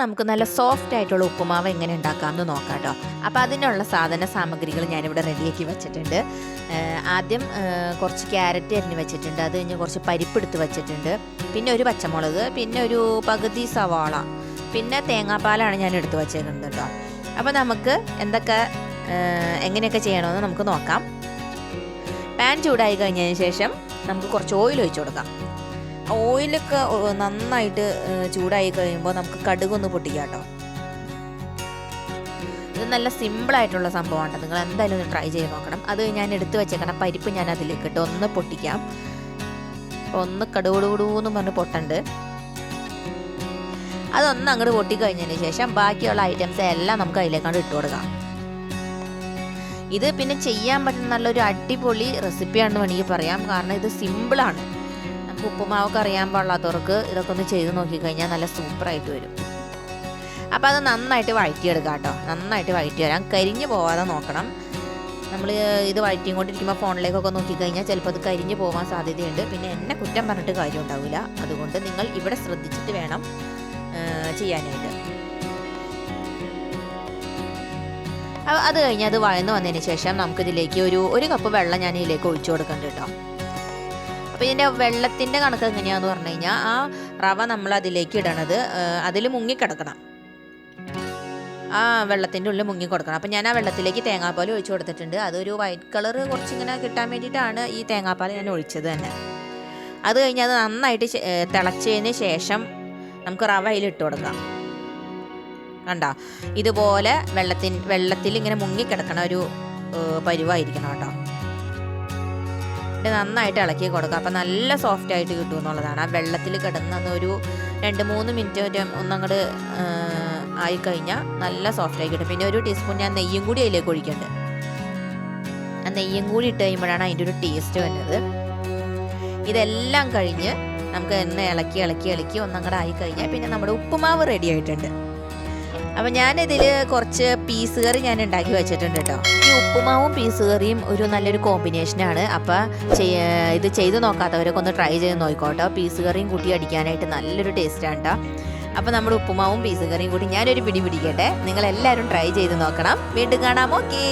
നമുക്ക് നല്ല സോഫ്റ്റ് ആയിട്ടുള്ള ഉപ്പുമാവ് എങ്ങനെ ഉണ്ടാക്കാമെന്ന് നോക്കാം കേട്ടോ അപ്പോൾ അതിനുള്ള സാധന സാമഗ്രികൾ ഞാനിവിടെ റെഡിയാക്കി വെച്ചിട്ടുണ്ട്. ആദ്യം കുറച്ച് ക്യാരറ്റ് അരിഞ്ഞ് വെച്ചിട്ടുണ്ട്. അത് കഴിഞ്ഞ് കുറച്ച് പരിപ്പെടുത്ത് വെച്ചിട്ടുണ്ട്. പിന്നെ ഒരു പച്ചമുളക് പിന്നെ ഒരു പകുതി സവാള പിന്നെ തേങ്ങാപ്പാലാണ് ഞാൻ എടുത്ത് വെച്ചേക്കുന്നത് കേട്ടോ അപ്പോൾ നമുക്ക് എന്തൊക്കെ എങ്ങനെയൊക്കെ ചെയ്യണമെന്ന് നമുക്ക് നോക്കാം. പാൻ ചൂടായി കഴിഞ്ഞതിന് ശേഷം നമുക്ക് കുറച്ച് ഓയിൽ ഒഴിച്ചു കൊടുക്കാം. ഓയിലൊക്കെ നന്നായിട്ട് ചൂടായി കഴിയുമ്പോൾ നമുക്ക് കടുകൊന്ന് പൊട്ടിക്കാം കേട്ടോ ഇത് നല്ല സിമ്പിളായിട്ടുള്ള സംഭവമാണ് നിങ്ങൾ എന്തായാലും ഒന്ന് ട്രൈ ചെയ്ത് നോക്കണം. അത് ഞാൻ എടുത്ത് വെച്ചേക്കണം പരിപ്പ് ഞാൻ അതിലേക്ക് ഇട്ട് ഒന്ന് പൊട്ടിക്കാം. ഒന്ന് കടുകുടുകുടൂന്ന് പറഞ്ഞ് പൊട്ടണ്ട്. അതൊന്ന് അങ്ങോട്ട് പൊട്ടിക്കഴിഞ്ഞതിന് ശേഷം ബാക്കിയുള്ള ഐറ്റംസ് എല്ലാം നമുക്ക് അതിലേക്കാണ്ട് ഇട്ട് കൊടുക്കാം. ഇത് പിന്നെ ചെയ്യാൻ പറ്റുന്ന നല്ലൊരു അടിപൊളി റെസിപ്പിയാണെന്ന് വേണമെങ്കിൽ പറയാം. കാരണം ഇത് സിമ്പിളാണ് ഉപ്പുമാവൊക്കെ അറിയാൻ പാടില്ലാത്തവർക്ക് ഇതൊക്കെ ഒന്ന് ചെയ്ത് നോക്കിക്കഴിഞ്ഞാൽ നല്ല സൂപ്പറായിട്ട് വരും. അപ്പോൾ അത് നന്നായിട്ട് വഴറ്റിയെടുക്കാം കേട്ടോ. നന്നായിട്ട് വഴറ്റി വരാം. കരിഞ്ഞു പോവാതെ നോക്കണം. നമ്മൾ ഇത് വഴറ്റിയും കൊണ്ടിരിക്കുമ്പോൾ ഫോണിലേക്കൊക്കെ നോക്കിക്കഴിഞ്ഞാൽ ചിലപ്പോൾ അത് കരിഞ്ഞു പോകാൻ സാധ്യതയുണ്ട്. പിന്നെ എന്നെ കുറ്റം പറഞ്ഞിട്ട് കാര്യം ഉണ്ടാവില്ല. അതുകൊണ്ട് നിങ്ങൾ ഇവിടെ ശ്രദ്ധിച്ചിട്ട് വേണം ചെയ്യാനായിട്ട്. അത് കഴിഞ്ഞ് അത് വഴന്ന് വന്നതിന് ശേഷം നമുക്കിതിലേക്ക് ഒരു ഒരു കപ്പ് വെള്ളം ഞാൻ ഇതിലേക്ക് ഒഴിച്ചു കൊടുക്കുന്നുണ്ട് കേട്ടോ. അപ്പോൾ ഇതിന്റെ വെള്ളത്തിന്റെ കണക്ക് എങ്ങനെയാന്ന് പറഞ്ഞു കഴിഞ്ഞാൽ ആ റവ നമ്മൾ അതിലേക്ക് ഇടണത് അതിൽ മുങ്ങിക്കിടക്കണം ആ വെള്ളത്തിന്റെ ഉള്ളിൽ മുങ്ങി കൊടുക്കണം. അപ്പം ഞാൻ ആ വെള്ളത്തിലേക്ക് തേങ്ങാപ്പാൽ ഒഴിച്ചു കൊടുത്തിട്ടുണ്ട്. അതൊരു വൈറ്റ് കളർ കുറച്ചിങ്ങനെ കിട്ടാൻ വേണ്ടിയിട്ടാണ് ഈ തേങ്ങാപ്പാൽ ഞാൻ ഒഴിച്ചത് തന്നെ. അത് കഴിഞ്ഞ് അത് നന്നായിട്ട് തിളച്ചതിന് ശേഷം നമുക്ക് റവ അതിൽ ഇട്ട് കൊടുക്കാം. കണ്ടോ? ഇതുപോലെ വെള്ളത്തിൻ വെള്ളത്തിൽ ഇങ്ങനെ മുങ്ങിക്കിടക്കണ ഒരു പരുവായിരിക്കണം കേട്ടോ. ഇത് നന്നായിട്ട് ഇളക്കി കൊടുക്കുക അപ്പം നല്ല സോഫ്റ്റ് ആയിട്ട് കിട്ടും എന്നുള്ളതാണ്. ആ വെള്ളത്തിൽ കിടന്ന ഒരു രണ്ട് മൂന്ന് മിനിറ്റ് ഒന്നങ്ങോട്ട് ആയി കഴിഞ്ഞാൽ നല്ല സോഫ്റ്റ് ആയി കിട്ടും. പിന്നെ ഒരു ടീസ്പൂൺ ഞാൻ നെയ്യും കൂടി അതിലേക്ക് ഒഴിക്കുന്നുണ്ട് ആ നെയ്യും കൂടി ഇട്ട് കഴിയുമ്പോഴാണ് അതിന്റെ ഒരു ടേസ്റ്റ് വരുന്നത്. ഇതെല്ലാം കഴിഞ്ഞ് നമുക്ക് എണ്ണ ഇളക്കി ഇളക്കി ഇളക്കി ഒന്നങ്ങടെ ആയി കഴിഞ്ഞാൽ പിന്നെ നമ്മുടെ ഉപ്പുമാവ് റെഡി ആയിട്ടുണ്ട്. അപ്പം ഞാനിതിൽ കുറച്ച് പീസ് കറി ഞാൻ ഉണ്ടാക്കി വെച്ചിട്ടുണ്ട് കേട്ടോ ഈ ഉപ്പുമാവും പീസ് കറിയും ഒരു നല്ലൊരു കോമ്പിനേഷനാണ് അപ്പം ചെയ്യ ഇത് ചെയ്ത് നോക്കാത്തവരൊക്കെ ഒന്ന് ട്രൈ ചെയ്ത് നോക്കിക്കോട്ടോ പീസ് കറിയും കൂട്ടി അടിക്കാനായിട്ട് നല്ലൊരു ടേസ്റ്റാണ് കേട്ടോ അപ്പം നമ്മുടെ ഉപ്പുമാവും പീസ് കറിയും കൂടി ഞാനൊരു പിടി പിടിക്കട്ടെ. നിങ്ങൾ എല്ലാവരും ട്രൈ ചെയ്ത് നോക്കണം. വീണ്ടും കാണാം. ഓക്കേ